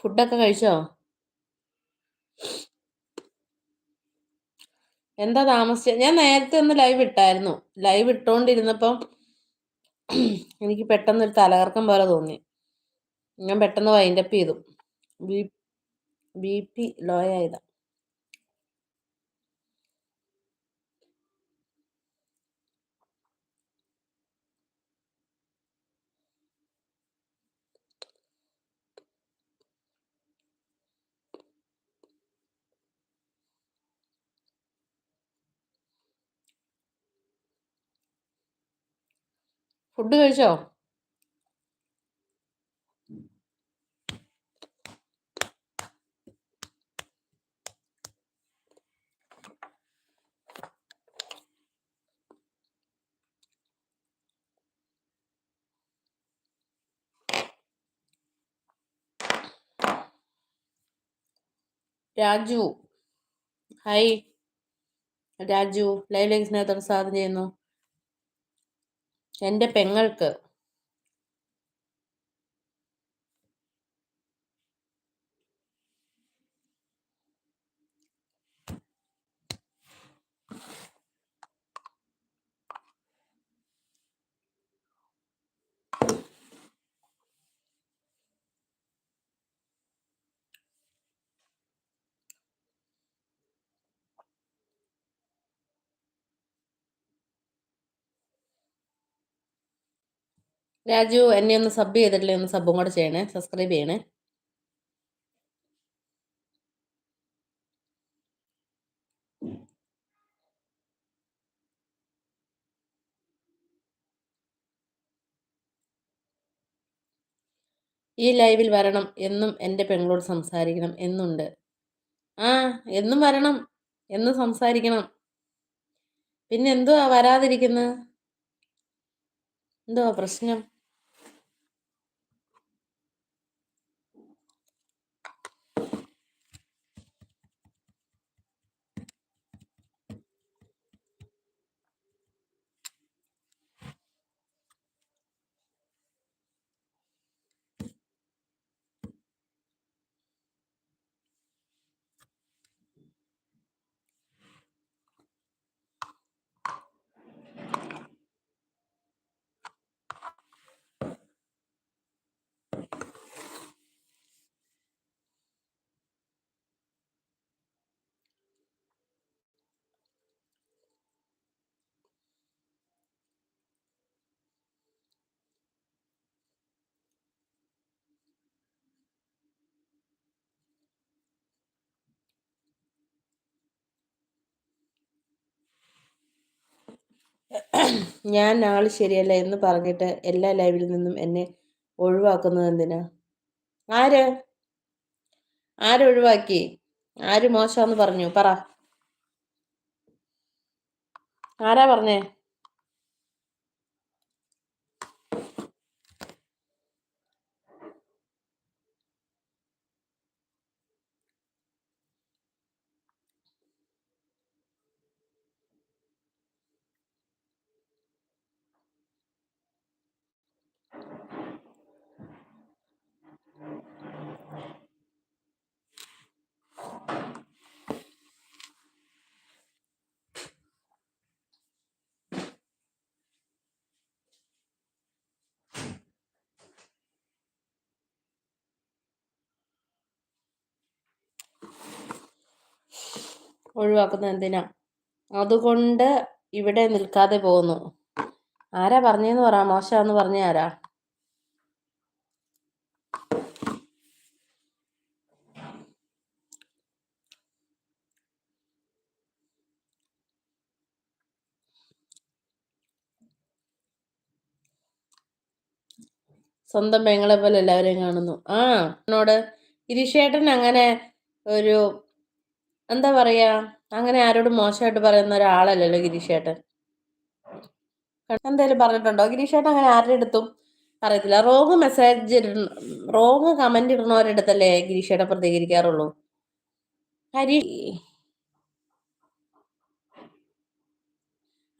ഫുഡൊക്കെ കഴിച്ചോ? എന്താ താമസിച്ച? ഞാൻ നേരത്തെ ഒന്ന് ലൈവ് ഇട്ടായിരുന്നു. ലൈവ് ഇട്ടുകൊണ്ടിരുന്നപ്പം എനിക്ക് പെട്ടെന്ന് ഒരു തലകറക്കം പോലെ തോന്നി. ഞാൻ പെട്ടെന്ന് വൈൻഡപ്പ് ചെയ്തു. ബി ബി പി ലോ ആയതാ. ഫുഡ് കഴിച്ചോ? രാജു. ഹായ് രാജു. ലൈവ് ലൈവിലേക്ക് സ്നേഹത്തോടെ സ്വാഗതം ചെയ്യുന്നു. എന്റെ പെങ്ങൾക്ക് രാജു എന്നെ ഒന്ന് സബ് ചെയ്തിട്ടില്ലേ? ഒന്ന് സബും കൂടെ ചെയ്യണേ. സബ്സ്ക്രൈബ് ചെയ്യണേ. ഈ ലൈവിൽ വരണം. എന്നും എന്റെ പെങ്ങളോട് സംസാരിക്കണം. എന്നുണ്ട്. ആ എന്നും വരണം. എന്നും സംസാരിക്കണം. പിന്നെ എന്തുവാ വരാതിരിക്കുന്നത് എന്തുവാ പ്രശ്നം? ഞാൻ ആൾ ശരിയല്ല എന്ന് പറഞ്ഞിട്ട് എല്ലാ ലൈവിൽ നിന്നും എന്നെ ഒഴിവാക്കുന്നത് എന്തിനാ? ആര്? ആരൊഴിവാക്കി ആര് മോശമെന്ന് പറഞ്ഞു പറ. ആരാ പറഞ്ഞേ? ഒഴിവാക്കുന്നത് എന്തിനാ? അതുകൊണ്ട് ഇവിടെ നിൽക്കാതെ പോകുന്നു. ആരാ പറഞ്ഞെന്ന് പറ മോശമെന്ന് പറഞ്ഞ ആരാ? സ്വന്തം പെങ്ങളെ പോലെ എല്ലാവരെയും കാണുന്നു. ആ എന്നോട് ഇരിശേട്ടൻ അങ്ങനെ ഒരു എന്താ പറയാ? അങ്ങനെ ആരോടും മോശമായിട്ട് പറയുന്ന ഒരാളല്ലല്ലോ ഗിരീഷേട്ടൻ. എന്തേലും പറഞ്ഞിട്ടുണ്ടോ? ഗിരീഷേട്ടൻ അങ്ങനെ ആരുടെ അടുത്തും അറിയത്തില്ല. റോങ് മെസ്സേജ് റോങ് കമന്റ് ഇടുന്നവരടുത്തല്ലേ ഗിരീഷേട്ടൻ പ്രതികരിക്കാറുള്ളൂ? ഹരി.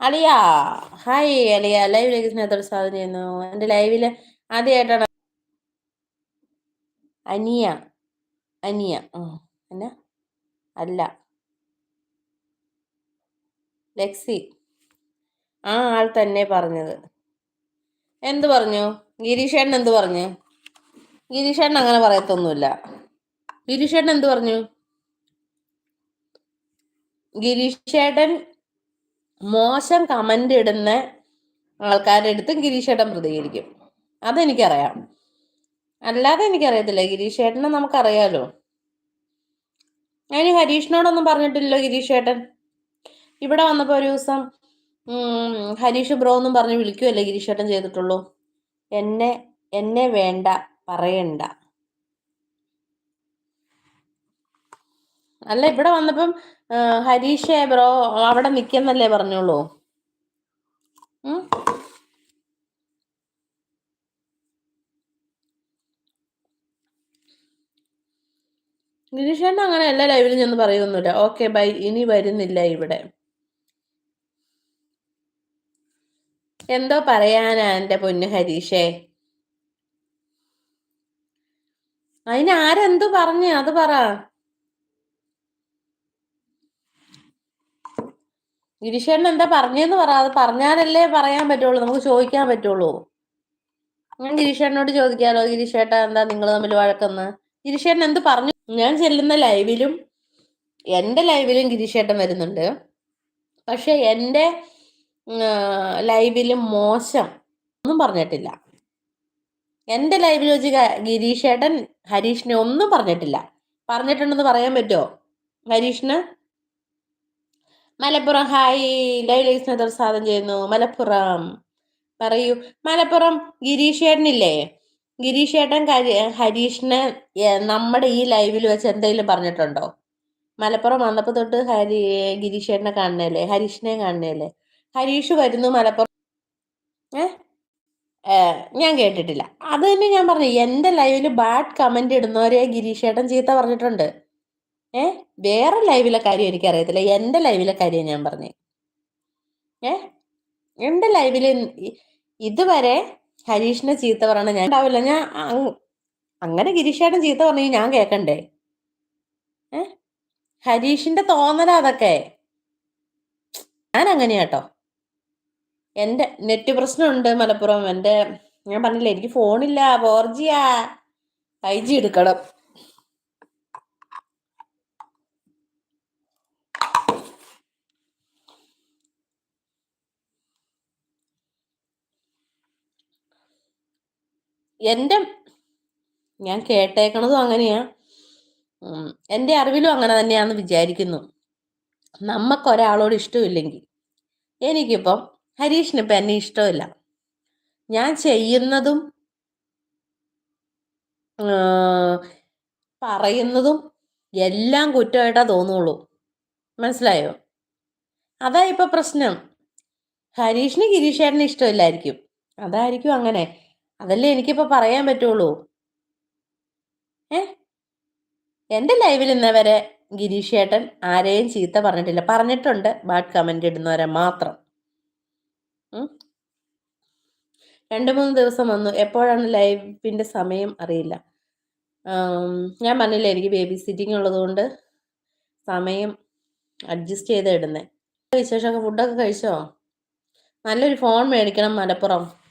അളിയ. ഹായ് അളിയ. ലൈവിലേക്ക് സ്നേഹത്തോട് സ്വാഗതം ചെയ്യുന്നു. എന്റെ ലൈവിൽ ആദ്യമായിട്ടാണ്. അനിയ. അനിയ. എന്നാ? അല്ല. ലെക്സി ആ ആൾ തന്നെ പറഞ്ഞത്. എന്ത് പറഞ്ഞു? ഗിരീഷേട്ടൻ എന്ത് പറഞ്ഞു? ഗിരീഷേട്ടൻ അങ്ങനെ പറയത്തൊന്നുമില്ല. ഗിരീഷേട്ടൻ എന്ത് പറഞ്ഞു? ഗിരീഷേട്ടൻ മോശം കമന്റ് ഇടുന്ന ആൾക്കാരുടെ അടുത്തും ഗിരീഷേട്ടൻ പ്രതികരിക്കും. അതെനിക്കറിയാം. അല്ലാതെ എനിക്കറിയത്തില്ല. ഗിരീഷേട്ടനെ നമുക്കറിയാലോ. ഞാൻ ഹരീഷിനോടൊന്നും പറഞ്ഞിട്ടില്ലല്ലോ ഗിരീഷ് ഗിരീഷേട്ടൻ. ഇവിടെ വന്നപ്പോൾ ഒരു ദിവസം ഹരീഷ് ബ്രോ എന്നും പറഞ്ഞ് വിളിക്കുമല്ലേ ഗിരീഷ് ഗിരീഷേട്ടൻ ചെയ്തിട്ടുള്ളൂ? എന്നെ എന്നെ വേണ്ട പറയണ്ട. അല്ല ഇവിടെ വന്നപ്പം ഹരീഷേ ബ്രോ അവിടെ നിൽക്കുന്നല്ലേ പറഞ്ഞോളൂ ഗിരീഷേട്ടൻ അങ്ങനെ എല്ലാ ലൈവിലും ചെന്ന് പറയുന്നില്ല ഓക്കെ ബൈ ഇനി വരുന്നില്ല ഇവിടെ. എന്തോ പറയാനാ എന്റെ പൊന്നു ഹരീഷേ? അതിന് ആരെന്തോ പറഞ്ഞു? അത് പറ. ഗിരീഷേട്ടൻ എന്താ പറഞ്ഞെന്ന് പറ. അത് പറഞ്ഞാലല്ലേ പറയാൻ പറ്റുള്ളൂ. നമുക്ക് ചോദിക്കാൻ പറ്റുള്ളൂ. ഞാൻ ഗിരീഷേട്ടനോട് ചോദിക്കാലോ? ഗിരീഷേട്ട എന്താ നിങ്ങൾ തമ്മിൽ വഴക്കെന്ന്? ഗിരീഷേട്ടൻ എന്ത് പറഞ്ഞു? ഞാൻ ചെല്ലുന്ന ലൈവിലും എന്റെ ലൈവിലും ഗിരിശേട്ടൻ വരുന്നുണ്ട്. പക്ഷെ എന്റെ ലൈവിലും മോശം ഒന്നും പറഞ്ഞിട്ടില്ല. എന്റെ ലൈവിൽ വെച്ച് ഗിരീഷേട്ടൻ ഹരീഷിനെ ഒന്നും പറഞ്ഞിട്ടില്ല. പറഞ്ഞിട്ടുണ്ടെന്ന് പറയാൻ പറ്റുമോ ഹരീഷിന്? മലപ്പുറം ഹായ് ലൈവ് ലൈസ് സാധനം ചെയ്യുന്നു. മലപ്പുറം. പറയൂ. മലപ്പുറം ഗിരീഷേട്ടനില്ലേ? ഗിരീഷേട്ടൻ ഹരീഷിനെ നമ്മുടെ ഈ ലൈവിൽ വെച്ച് എന്തെങ്കിലും പറഞ്ഞിട്ടുണ്ടോ? മലപ്പുറം വന്നപ്പോൾ തൊട്ട് ഹരി ഗിരീഷേട്ടനെ കാണണല്ലേ ഹരീഷിനെ കാണണല്ലേ ഹരീഷ് വരുന്നു മലപ്പുറം ഏ? ഞാൻ കേട്ടിട്ടില്ല. അത് തന്നെ ഞാൻ പറഞ്ഞു എന്റെ ലൈവിൽ ബാഡ് കമന്റ് ഇടുന്നവരെ ഗിരീഷേട്ടൻ ചീത്ത പറഞ്ഞിട്ടുണ്ട്. ഏ? വേറെ ലൈവിലെ കാര്യം എനിക്കറിയത്തില്ല. എന്റെ ലൈവിലെ കാര്യം ഞാൻ പറഞ്ഞേ. ഏ? എന്റെ ലൈവിൽ ഇതുവരെ ഹരീഷിനെ ചീത്ത പറയണ ഞാൻ ഉണ്ടാവില്ല. ഞാൻ അങ്ങനെ ഗിരീഷേട്ടൻ ചീത്ത പറഞ്ഞു ഞാൻ കേക്കണ്ടേ? ഏ? ഹരീഷിന്റെ തോന്നല അതൊക്കെ. ഞാൻ അങ്ങനെയാട്ടോ എന്റെ നെറ്റ് പ്രശ്നമുണ്ട് മലപ്പുറം. എന്റെ ഞാൻ പറഞ്ഞില്ലേ എനിക്ക് ഫോണില്ല ഫോർ ജിയാ ഫൈവ് ജി എടുക്കണം. എന്റെ ഞാൻ കേട്ടേക്കണതും അങ്ങനെയാ. ഉം, എന്റെ അറിവിലും അങ്ങനെ തന്നെയാണെന്ന് വിചാരിക്കുന്നു. നമുക്കൊരാളോട് ഇഷ്ടമില്ലെങ്കിൽ. എനിക്കിപ്പം ഹരീഷിനിപ്പം എന്നെ ഇഷ്ടമില്ല. ഞാൻ ചെയ്യുന്നതും പറയുന്നതും എല്ലാം കുറ്റമായിട്ടാ തോന്നുള്ളൂ. മനസ്സിലായോ? അതാ ഇപ്പൊ പ്രശ്നം. ഹരീഷിന് ഗിരീഷേട്ടന് ഇഷ്ടമില്ലായിരിക്കും. അതായിരിക്കും അങ്ങനെ. അതല്ലേ എനിക്കിപ്പോ പറയാൻ പറ്റുള്ളൂ. ഏ? എന്റെ ലൈവിൽ ഇന്നേ വരെ ഗിരീഷേട്ടൻ ആരെയും ചീത്ത പറഞ്ഞിട്ടില്ല. പറഞ്ഞിട്ടുണ്ട്. ബാഡ് കമന്റ് ഇടുന്നവരെ മാത്രം. രണ്ട് മൂന്ന് ദിവസം വന്നു. എപ്പോഴാണ് ലൈവിന്റെ സമയം അറിയില്ല. ഞാൻ പറഞ്ഞില്ല എനിക്ക് ബേബി സിറ്റിംഗ് ഉള്ളതുകൊണ്ട് സമയം അഡ്ജസ്റ്റ് ചെയ്ത് ഇടുന്നേ. വിശേഷമൊക്കെ? ഫുഡൊക്കെ കഴിച്ചോ? നല്ലൊരു ഫോൺ മേടിക്കണം Malappuram.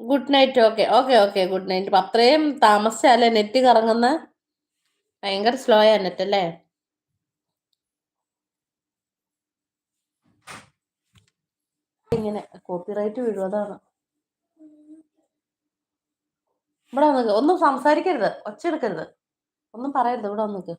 Good night okay okay okay good night അത്രയും താമസിച്ചല്ലേ നെറ്റ് കറങ്ങുന്ന ഭയങ്കര സ്ലോ ആ നെറ്റ് അല്ലേ? ഇങ്ങനെ കോപ്പിറൈറ്റ് വീഴും അതാണ് ഇവിടെ വന്നിക്ക്. ഒന്നും സംസാരിക്കരുത്. ഒച്ച എടുക്കരുത് ഒന്നും പറയരുത്. ഇവിടെ വന്നിക്ക്.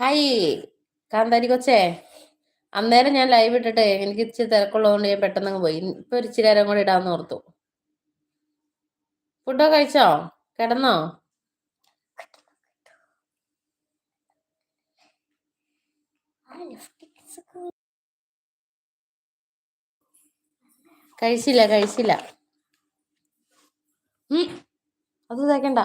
ഹായ് കാന്താരി കൊച്ചേ അന്നേരം ഞാൻ ലൈവ് ഇട്ടിട്ടെ എനിക്ക് ഇച്ചിരി തിരക്കുള്ളതുകൊണ്ട് ഞാൻ പെട്ടെന്ന് അങ്ങ് പോയി. ഇപ്പൊ ഒരു ഇച്ചിരി നേരം കൂടി ഇടാന്ന് ഓർത്തു. ഫുഡോ കഴിച്ചോ? കിടന്നോ? കഴിച്ചില്ല കഴിച്ചില്ല. അത് തേക്കണ്ട.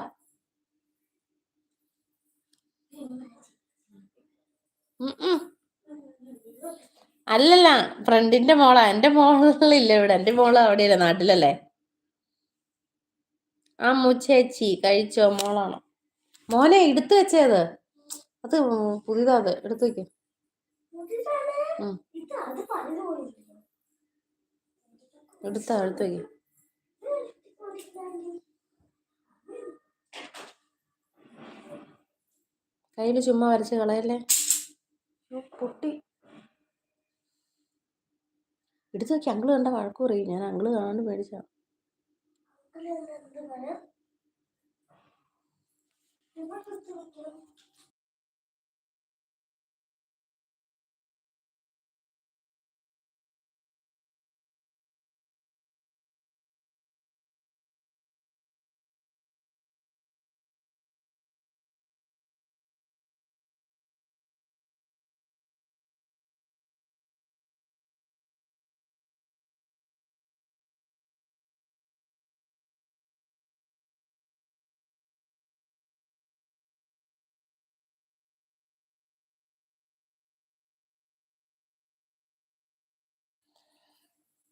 അല്ലല്ല ഫ്രണ്ടിന്റെ മോളാ. എന്റെ മോളില്ല ഇവിടെ. എന്റെ മോൾ അവിടെയല്ല നാട്ടിലല്ലേ? ആ മുച്ചേച്ചി കഴിച്ചോ മോളാണോ? മോനെ എടുത്തു വെച്ചേത്. അത് പുതിയതാ അത്. എടുത്തു വെക്ക്. എടുത്താ എടുത്തു വെക്ക്. കയ്യിൽ ചുമ്മാ വരച്ച് കളയല്ലേ? പൊട്ടി. എടുത്തു നോക്കി അങ്കിൾ കണ്ട വഴക്കു പറയും. ഞാൻ അങ്കിൾ കാണാണ്ട് മേടിച്ച.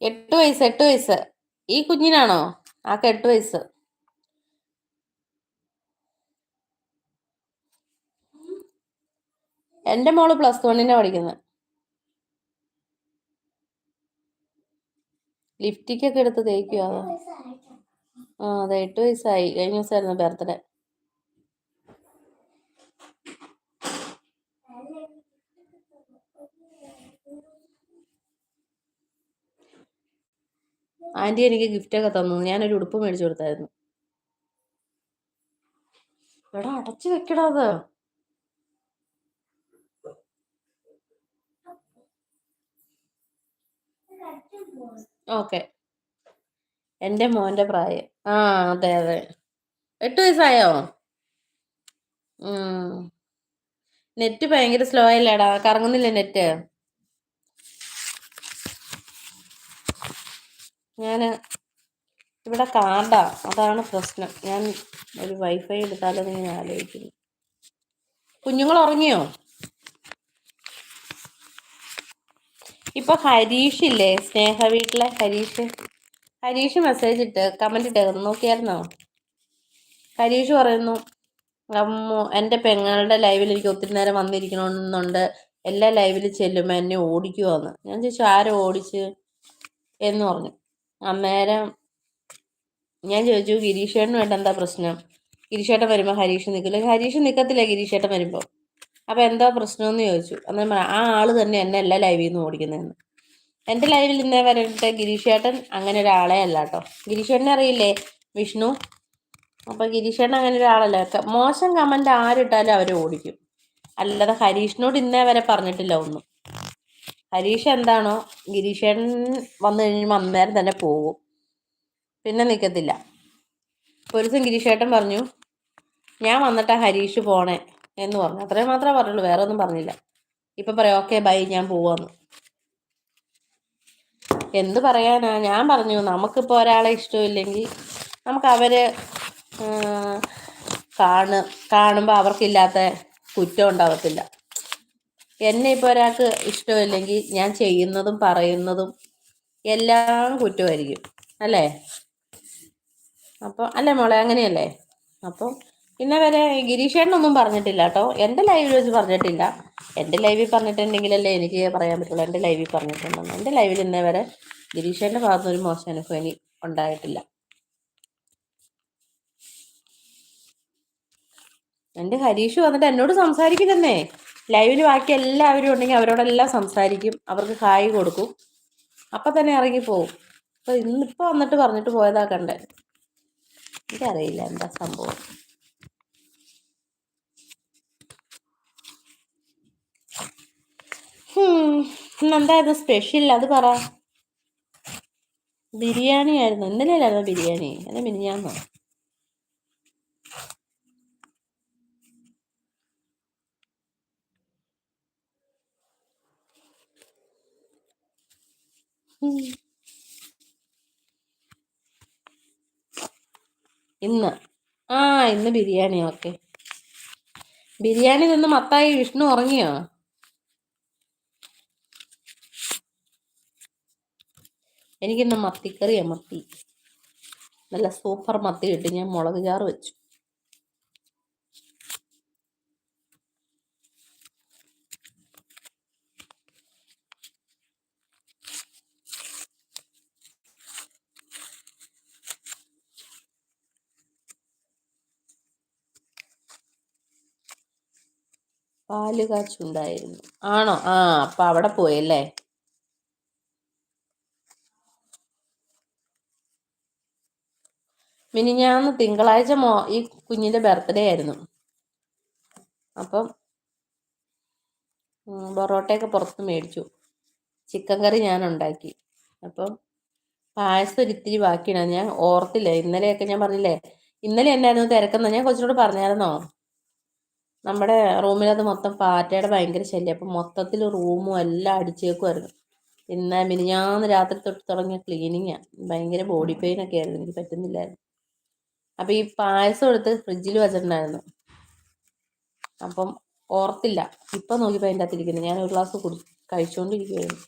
എട്ട് വയസ്സ് എട്ട് വയസ്സ്. ഈ കുഞ്ഞിനാണോ? ആക്ക് എട്ട് വയസ്സ്. എന്റെ മോൾ പ്ലസ് വണ്ണിനെ പഠിക്കുന്നത് ലിഫ്റ്റിക്കൊക്കെ എടുത്ത് തേക്കുക ആ അതെ എട്ട് വയസ്സായി. കഴിഞ്ഞ ദിവസമായിരുന്നു ബർത്ത്ഡേ. ആന്റി എനിക്ക് ഗിഫ്റ്റ് ഒക്കെ തന്നു. ഞാനൊരു ഉടുപ്പ് മേടിച്ചു കൊടുത്തായിരുന്നു. എടാ അടച്ചു വെക്കടാ അത്. ഓക്കെ. എന്റെ മോന്റെ പ്രായം. ആ അതെ അതെ. എട്ട് വയസ്സായോ? നെറ്റ് ഭയങ്കര സ്ലോ അല്ലേടാ കറങ്ങുന്നില്ലേ നെറ്റ്? ഞാൻ ഇവിടെ കാർഡാ. അതാണ് പ്രശ്നം. ഞാൻ ഒരു വൈഫൈ എടുത്താലോ ഞാൻ ആലോചിക്കുന്നു കുഞ്ഞുങ്ങൾ ഉറങ്ങിയോ? ഇപ്പൊ ഹരീഷ് ഇല്ലേ? സ്നേഹ വീട്ടിലെ ഹരീഷ്. ഹരീഷ് മെസ്സേജ് ഇട്ട് കമന്റ് ഇട്ടേക്കുന്നു നോക്കിയായിരുന്നോ? ഹരീഷ് പറയുന്നു അമ്മു എന്റെ പെങ്ങളുടെ ലൈവിൽ എനിക്ക് ഒത്തിരി നേരം വന്നിരിക്കണമെന്നുണ്ട്. എല്ലാ ലൈവിൽ ചെല്ലുമ്പോൾ എന്നെ ഓടിക്കുവാന്ന്. ഞാൻ ചോദിച്ചു ആരും ഓടിച്ച്? എന്ന് പറഞ്ഞു. അന്നേരം ഞാൻ ചോദിച്ചു ഗിരീഷേട്ടനുമായിട്ട് എന്താ പ്രശ്നം? ഗിരീഷേട്ടൻ വരുമ്പോൾ ഹരീഷ് നിൽക്കില്ല? ഹരീഷ് നിൽക്കത്തില്ല ഗിരീഷേട്ടൻ വരുമ്പോൾ അപ്പോൾ എന്താ പ്രശ്നമെന്ന് ചോദിച്ചു. അന്നേരം പറഞ്ഞു ആ ആൾ തന്നെ എന്നെ എല്ലാ ലൈവിൽ നിന്ന് ഓടിക്കുന്നതെന്ന്. എന്റെ ലൈവിൽ ഇന്നേ വരട്ടെ ഗിരീഷേട്ടൻ അങ്ങനെ ഒരാളെ അല്ല കേട്ടോ ഗിരീഷേട്ടനെ അറിയില്ലേ വിഷ്ണു? അപ്പോൾ ഗിരീഷേട്ടൻ അങ്ങനെ ഒരാളല്ല. മോശം കമന്റ് ആരിട്ടാലും അവരെ ഓടിക്കും. അല്ലാതെ ഹരീഷിനോട് ഇന്നേ വരെ പറഞ്ഞിട്ടില്ല ഒന്നും. ഹരീഷ് എന്താണോ ഗിരീഷൻ വന്നു കഴിഞ്ഞാൽ അന്നേരം തന്നെ പോകും. പിന്നെ നിൽക്കത്തില്ല ഒരു ദിവസം ഗിരീഷേട്ടൻ പറഞ്ഞു ഞാൻ വന്നിട്ടാ ഹരീഷ് പോണേ എന്ന് പറഞ്ഞു. അത്രയും മാത്രമേ പറഞ്ഞുള്ളൂ വേറെ ഒന്നും പറഞ്ഞില്ല. ഇപ്പം പറയാം ഓക്കെ ബൈ ഞാൻ പോവാന്ന്. എന്ത് പറയാനാ? ഞാൻ പറഞ്ഞു നമുക്കിപ്പോൾ ഒരാളെ ഇഷ്ടമില്ലെങ്കിൽ നമുക്ക് അവരെ കാണും കാണുമ്പോൾ അവർക്കില്ലാത്ത കുറ്റം ഉണ്ടാവത്തില്ല. എന്നെ ഇപ്പോൾ ഒരാൾക്ക് ഇഷ്ടമില്ലെങ്കിൽ ഞാൻ ചെയ്യുന്നതും പറയുന്നതും എല്ലാം കുറ്റമായിരിക്കും. അല്ലേ? അപ്പോൾ അല്ലേ മോളെ? അങ്ങനെയല്ലേ? അപ്പം ഇന്നേ വരെ ഗിരീഷേട്ടനൊന്നും പറഞ്ഞിട്ടില്ല കേട്ടോ. എന്റെ ലൈവിൽ വെച്ച് പറഞ്ഞിട്ടില്ല. എന്റെ ലൈവിൽ പറഞ്ഞിട്ടുണ്ടെങ്കിലല്ലേ എനിക്ക് പറയാൻ പറ്റുള്ളൂ. എന്റെ ലൈവിൽ പറഞ്ഞിട്ടുണ്ടെന്ന്. എന്റെ ലൈവിൽ ഇന്നേ വരെ ഗിരീഷേന്റെ ഭാഗത്തുനിന്ന് ഒരു മോശം അനുഭവം ഇനി ഉണ്ടായിട്ടില്ല. എന്റെ ഹരീഷ് വന്നിട്ട് എന്നോട് സംസാരിക്കുന്നേ ലൈവിൽ ബാക്കി എല്ലാവരും ഉണ്ടെങ്കിൽ അവരോടെല്ലാം സംസാരിക്കും. അവർക്ക് ഹായ് കൊടുക്കും. അപ്പം തന്നെ ഇറങ്ങിപ്പോവും അപ്പോൾ ഇന്നിപ്പോൾ വന്നിട്ട് പറഞ്ഞിട്ട് പോയതാ കണ്ടേ. എനിക്കറിയില്ല എന്താ സംഭവം. ഇന്നെന്തായിരുന്നു സ്പെഷ്യൽ അത് പറ. ബിരിയാണി ആയിരുന്നു ഇന്നലെ അല്ലായിരുന്നു ബിരിയാണി? അല്ലെ മിനിഞ്ഞാന്നോ? ഇന്ന്. ആ ഇന്ന് ബിരിയാണി ഓക്കെ. ബിരിയാണി നിന്ന് മത്തായി വിഷ്ണു ഉറങ്ങിയോ? എനിക്കിന്ന് മത്തിക്കറിയാ മത്തി. നല്ല സൂപ്പർ മത്തി കിട്ടി. ഞാൻ മുളക് ചാറ് വെച്ചു. പാൽ കാച്ചുണ്ടായിരുന്നു ആണോ? ആ അപ്പൊ അവിടെ പോയല്ലേ? മിനിഞ്ഞാന്ന് തിങ്കളാഴ്ച മോ ഈ കുഞ്ഞിന്റെ ബർത്ത്ഡേ ആയിരുന്നു. അപ്പം പൊറോട്ടയൊക്കെ പുറത്ത് മേടിച്ചു. ചിക്കൻ കറി ഞാൻ ഉണ്ടാക്കി അപ്പം പായസം ഒരിത്തിരി ബാക്കിയാണ്. ഞാൻ ഓർത്തില്ല. ഇന്നലെയൊക്കെ ഞാൻ പറഞ്ഞില്ലേ ഇന്നലെ എന്നായിരുന്നു തിരക്കെന്ന്? ഞാൻ കൊച്ചിനോട് പറഞ്ഞായിരുന്നോ? നമ്മുടെ റൂമിലത് മൊത്തം പാറ്റയുടെ ഭയങ്കര ശല്യം. അപ്പം മൊത്തത്തിൽ റൂമും എല്ലാം അടിച്ചേക്കുമായിരുന്നു പിന്നെ മിനിഞ്ഞാന്ന് രാത്രി തൊട്ട് തുടങ്ങിയ ക്ലീനിങ്ങാണ് ഭയങ്കര ബോഡി പെയിൻ ഒക്കെ ആയിരുന്നു. എനിക്ക് പറ്റുന്നില്ലായിരുന്നു. അപ്പം ഈ പായസം എടുത്ത് ഫ്രിഡ്ജിൽ വെച്ചിട്ടുണ്ടായിരുന്നു. അപ്പം ഓർത്തില്ല. ഇപ്പം നോക്കിയപ്പോൾ അതിന്റെ അകത്തിരിക്കുന്നത് ഞാൻ ഒരു ഗ്ലാസ് കുടി കഴിച്ചുകൊണ്ടിരിക്കുകയായിരുന്നു